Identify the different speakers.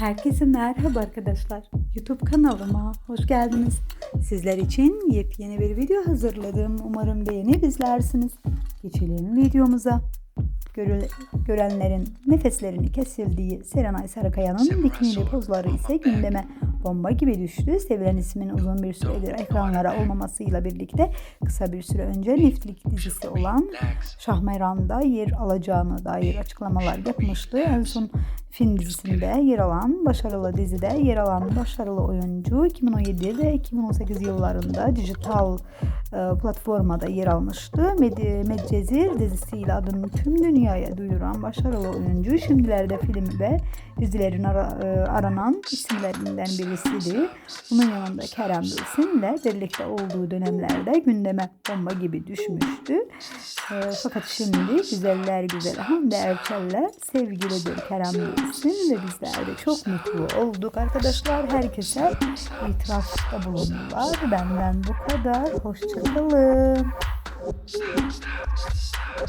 Speaker 1: Herkese merhaba arkadaşlar. YouTube kanalıma hoş geldiniz. Sizler için yepyeni bir video hazırladım. Umarım beğenip izlersiniz. Geçelim videomuza. Görül- görenlerin nefeslerini kesildiği Serenay Sarıkaya'nın dikili pozları ise gündeme bomba gibi düştü. Sevilen ismin uzun bir süredir ekranlara olmamasıyla birlikte kısa bir süre önce Netflix dizisi olan Şahmeran'da yer alacağına dair açıklamalar yapmıştı. En son film dizisinde yer alan, başarılı dizide yer alan başarılı oyuncu 2017 ve 2018 yıllarında dijital e, platformada yer almıştı. Med- Medcezir dizisiyle adını tüm dünyaya duyuran başarılı oyuncu şimdilerde film ve dizilerin ara- e, aranan isimlerinden birisidir. Bunun yanında Kerem Bülsin'le birlikte olduğu dönemlerde gündeme bomba gibi düşmüştü. E, fakat şimdi güzeller güzel Hande Erçel'le sevgilidir Kerem Bülsin ve bizler de çok mutlu olduk arkadaşlar. Herkese itirafta bulundular. Benden bu kadar. Hoşçakalın.